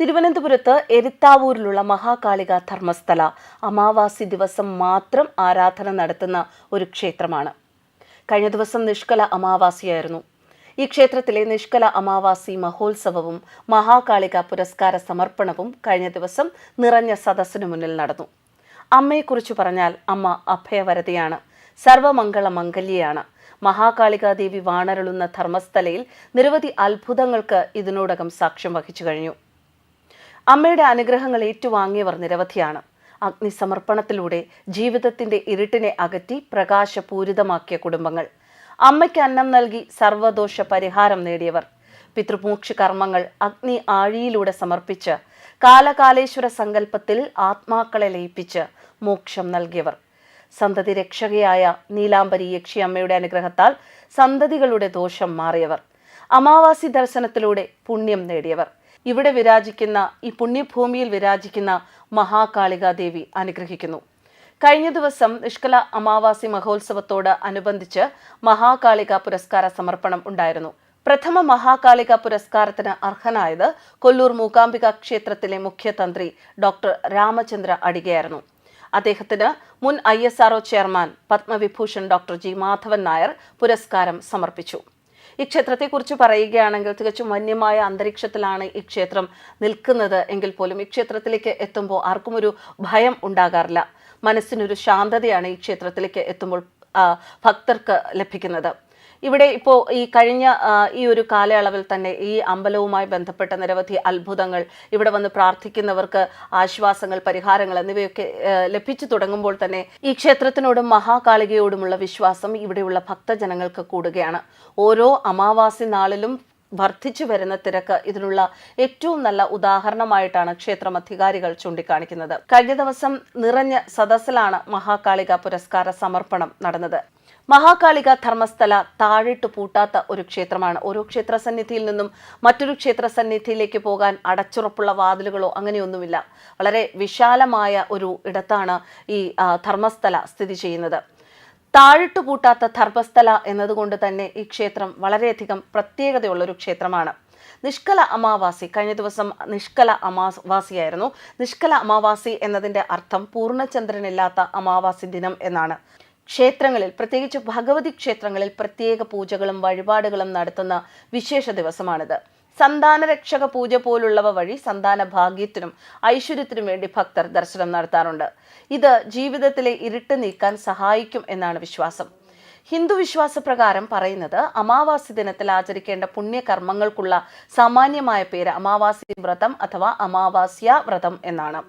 തിരുവനന്തപുരത്ത് എരിത്താവൂരിലുള്ള മഹാകാളിക ധർമ്മസ്ഥല അമാവാസി ദിവസം മാത്രം ആരാധന നടത്തുന്ന ഒരു ക്ഷേത്രമാണ്. കഴിഞ്ഞ ദിവസം നിഷ്കല അമാവാസിയായിരുന്നു. ഈ ക്ഷേത്രത്തിലെ നിഷ്കല അമാവാസി മഹോത്സവവും മഹാകാളിക പുരസ്കാര സമർപ്പണവും കഴിഞ്ഞ ദിവസം നിറഞ്ഞ സദസ്സിനു മുന്നിൽ നടന്നു. അമ്മയെക്കുറിച്ച് പറഞ്ഞാൽ അമ്മ അഭയവരതയാണ് സർവമംഗള മംഗല്യയാണ്. മഹാകാളികാദേവി വാണരളുന്ന ധർമ്മസ്ഥലയിൽ നിരവധി അത്ഭുതങ്ങൾക്ക് ഇതിനോടകം സാക്ഷ്യം വഹിച്ചു കഴിഞ്ഞു. അമ്മയുടെ അനുഗ്രഹങ്ങൾ ഏറ്റുവാങ്ങിയവർ നിരവധിയാണ്. അഗ്നിസമർപ്പണത്തിലൂടെ ജീവിതത്തിന്റെ ഇരുട്ടിനെ അകറ്റി പ്രകാശപൂരിതമാക്കിയ കുടുംബങ്ങൾ. അമ്മയ്ക്ക് അന്നം നൽകി സർവദോഷ പരിഹാരം നേടിയവർ. പിതൃമോക്ഷ കർമ്മങ്ങൾ അഗ്നി ആഴിയിലൂടെ സമർപ്പിച്ച് കാലകാലേശ്വര സങ്കല്പത്തിൽ ആത്മാക്കളെ ലയിപ്പിച്ച് മോക്ഷം നൽകിയവർ. സന്തതി രക്ഷകയായ നീലാംബരി യക്ഷി അമ്മയുടെ അനുഗ്രഹത്താൽ സന്തതികളുടെ ദോഷം മാറിയവർ. അമാവാസി ദർശനത്തിലൂടെ പുണ്യം നേടിയവർ. ഇവിടെ വിരാജിക്കുന്ന ഈ പുണ്യഭൂമിയിൽ വിരാജിക്കുന്ന മഹാകാളികാദേവി അനുഗ്രഹിക്കുന്നു. കഴിഞ്ഞ ദിവസം നിഷ്കല അമാവാസി മഹോത്സവത്തോട് അനുബന്ധിച്ച് മഹാകാളിക പുരസ്കാര സമർപ്പണം ഉണ്ടായിരുന്നു. പ്രഥമ മഹാകാളിക പുരസ്കാരത്തിന് അർഹനായത് കൊല്ലൂർ മൂകാംബിക ക്ഷേത്രത്തിലെ മുഖ്യതന്ത്രി ഡോക്ടർ രാമചന്ദ്ര അടികയായിരുന്നു. അദ്ദേഹത്തിന് മുൻ ഐ chairman Padma Vibhushan doctor G Madhavan Nair പുരസ്കാരം സമർപ്പിച്ചു. ഈ ക്ഷേത്രത്തെക്കുറിച്ച് പറയുകയാണെങ്കിൽ തികച്ചും വന്യമായ അന്തരീക്ഷത്തിലാണ് ഈ ക്ഷേത്രം നിൽക്കുന്നത് എങ്കിൽ പോലും ഈ ക്ഷേത്രത്തിലേക്ക് എത്തുമ്പോൾ ആർക്കും ഒരു ഭയം ഉണ്ടാകാറില്ല. മനസ്സിനൊരു ശാന്തതയാണ് ഈ ക്ഷേത്രത്തിലേക്ക് എത്തുമ്പോൾ ഭക്തർക്ക് ലഭിക്കുന്നത്. ഇവിടെ ഇപ്പോൾ ഈ കഴിഞ്ഞ ഈ ഒരു കാലയളവിൽ തന്നെ ഈ അമ്പലവുമായി ബന്ധപ്പെട്ട നിരവധി അത്ഭുതങ്ങൾ ഇവിടെ വന്ന് പ്രാർത്ഥിക്കുന്നവർക്ക് ആശ്വാസങ്ങൾ പരിഹാരങ്ങൾ എന്നിവയൊക്കെ ലഭിച്ചു തുടങ്ങുമ്പോൾ തന്നെ ഈ ക്ഷേത്രത്തിനോടും മഹാകാളികയോടുമുള്ള വിശ്വാസം ഇവിടെയുള്ള ഭക്തജനങ്ങൾക്ക് കൂടുകയാണ്. ഓരോ അമാവാസി നാളിലും വർദ്ധിച്ചു വരുന്ന തിരക്ക് ഇതിനുള്ള ഏറ്റവും നല്ല ഉദാഹരണമായിട്ടാണ് ക്ഷേത്രം അധികാരികൾ ചൂണ്ടിക്കാണിക്കുന്നത്. കഴിഞ്ഞ ദിവസം നിറഞ്ഞ സദസ്സിലാണ് മഹാകാളിക പുരസ്കാര സമർപ്പണം നടന്നത്. മഹാകാളിക ധർമ്മസ്ഥല താഴിട്ട് പൂട്ടാത്ത ഒരു ക്ഷേത്രമാണ്. ഓരോ ക്ഷേത്ര സന്നിധിയിൽ നിന്നും മറ്റൊരു ക്ഷേത്ര സന്നിധിയിലേക്ക് പോകാൻ അടച്ചുറപ്പുള്ള വാതിലുകളോ അങ്ങനെയൊന്നുമില്ല. വളരെ വിശാലമായ ഒരു ഇടത്താണ് ഈ ധർമ്മസ്ഥല സ്ഥിതി ചെയ്യുന്നത്. താഴിട്ട് പൂട്ടാത്ത ധർമ്മസ്ഥല എന്നതുകൊണ്ട് തന്നെ ഈ ക്ഷേത്രം വളരെയധികം പ്രത്യേകതയുള്ളൊരു ക്ഷേത്രമാണ്. നിഷ്കല അമാവാസി കഴിഞ്ഞ ദിവസം നിഷ്കല അമാവാസിയായിരുന്നു. നിഷ്കല അമാവാസി എന്നതിന്റെ അർത്ഥം പൂർണചന്ദ്രനില്ലാത്ത അമാവാസി ദിനം എന്നാണ്. ക്ഷേത്രങ്ങളിൽ പ്രത്യേകിച്ച് ഭഗവതി ക്ഷേത്രങ്ങളിൽ പ്രത്യേക പൂജകളും വഴിപാടുകളും നടത്തുന്ന വിശേഷ ദിവസമാണിത്. സന്താന രക്ഷക പൂജ പോലുള്ളവ വഴി സന്താന ഭാഗ്യത്തിനും ഐശ്വര്യത്തിനും വേണ്ടി ഭക്തർ ദർശനം നടത്താറുണ്ട്. ഇത് ജീവിതത്തിലെ ഇരുട്ട് നീക്കാൻ സഹായിക്കും എന്നാണ് വിശ്വാസം. ഹിന്ദു വിശ്വാസപ്രകാരം പറയുന്നത് അമാവാസി ദിനത്തിൽ ആചരിക്കേണ്ട പുണ്യകർമ്മങ്ങൾക്കുള്ള സാമാന്യമായ പേര് അമാവാസി വ്രതം അഥവാ അമാവാസ്യ വ്രതം എന്നാണ്.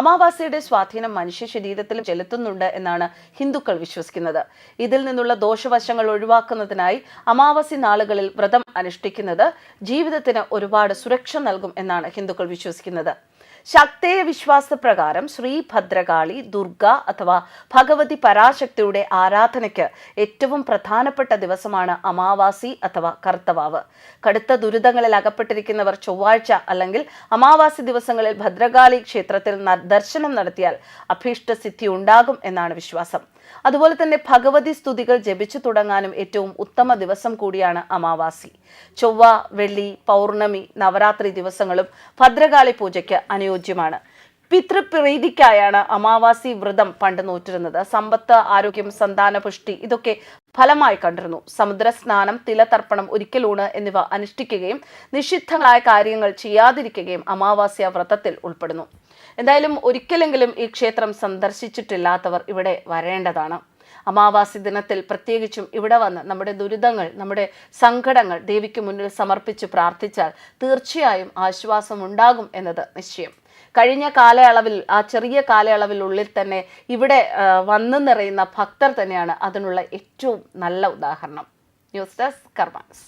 അമാവാസിയുടെ സ്വാധീനം മനുഷ്യ ശരീരത്തിൽ ചെലുത്തുന്നുണ്ട് എന്നാണ് ഹിന്ദുക്കൾ വിശ്വസിക്കുന്നത്. ഇതിൽ നിന്നുള്ള ദോഷവശങ്ങൾ ഒഴിവാക്കുന്നതിനായി അമാവാസി നാളുകളിൽ വ്രതം അനുഷ്ഠിക്കുന്നത് ജീവിതത്തിന് ഒരുപാട് സുരക്ഷ നൽകും എന്നാണ് ഹിന്ദുക്കൾ വിശ്വസിക്കുന്നത്. ശക്തേയ വിശ്വാസപ്രകാരം ശ്രീ ഭദ്രകാളി ദുർഗ അഥവാ ഭഗവതി പരാശക്തിയുടെ ആരാധനയ്ക്ക് ഏറ്റവും പ്രധാനപ്പെട്ട ദിവസമാണ് അമാവാസി അഥവാ കർത്തവാവ്. കടുത്ത ദുരിതങ്ങളിൽ അകപ്പെട്ടിരിക്കുന്നവർ ചൊവ്വാഴ്ച അല്ലെങ്കിൽ അമാവാസി ദിവസങ്ങളിൽ ഭദ്രകാളി ക്ഷേത്രത്തിൽ ദർശനം നടത്തിയാൽ അഭീഷ്ട സിദ്ധി ഉണ്ടാകും എന്നാണ് വിശ്വാസം. അതുപോലെ തന്നെ ഭഗവതി സ്തുതികൾ ജപിച്ചു തുടങ്ങാനും ഏറ്റവും ഉത്തമ ദിവസം കൂടിയാണ് അമാവാസി. ചൊവ്വ വെള്ളി പൗർണമി നവരാത്രി ദിവസങ്ങളും ഭദ്രകാളി പൂജയ്ക്ക് അനുയോജ്യമാണ് പിതൃപ്രീതിക്കായാണ് അമാവാസി വ്രതം പണ്ട് നോറ്റിരുന്നത്. സമ്പത്ത് ആരോഗ്യം സന്താന പുഷ്ടി ഇതൊക്കെ ഫലമായി കണ്ടിരുന്നു. സമുദ്ര സ്നാനം തിലതർപ്പണം ഒരിക്കലൂണ് എന്നിവ അനുഷ്ഠിക്കുകയും നിഷിദ്ധങ്ങളായ കാര്യങ്ങൾ ചെയ്യാതിരിക്കുകയും അമാവാസ്യ വ്രതത്തിൽ ഉൾപ്പെടുന്നു. എന്തായാലും ഒരിക്കലെങ്കിലും ഈ ക്ഷേത്രം സന്ദർശിച്ചിട്ടില്ലാത്തവർ ഇവിടെ വരേണ്ടതാണ്. അമാവാസി ദിനത്തിൽ പ്രത്യേകിച്ചും ഇവിടെ വന്ന് നമ്മുടെ ദുരിതങ്ങൾ നമ്മുടെ സങ്കടങ്ങൾ ദേവിക്ക് മുന്നിൽ സമർപ്പിച്ച് പ്രാർത്ഥിച്ചാൽ തീർച്ചയായും ആശ്വാസം ഉണ്ടാകും എന്നത് നിശ്ചയം. കഴിഞ്ഞ കാലയളവിൽ ആ ചെറിയ കാലയളവിൽ ഉള്ളിൽ തന്നെ ഇവിടെ വന്നു നിറയുന്ന ഭക്തർ തന്നെയാണ് അതിനുള്ള ഏറ്റവും നല്ല ഉദാഹരണം. News desk കർമാൻസ്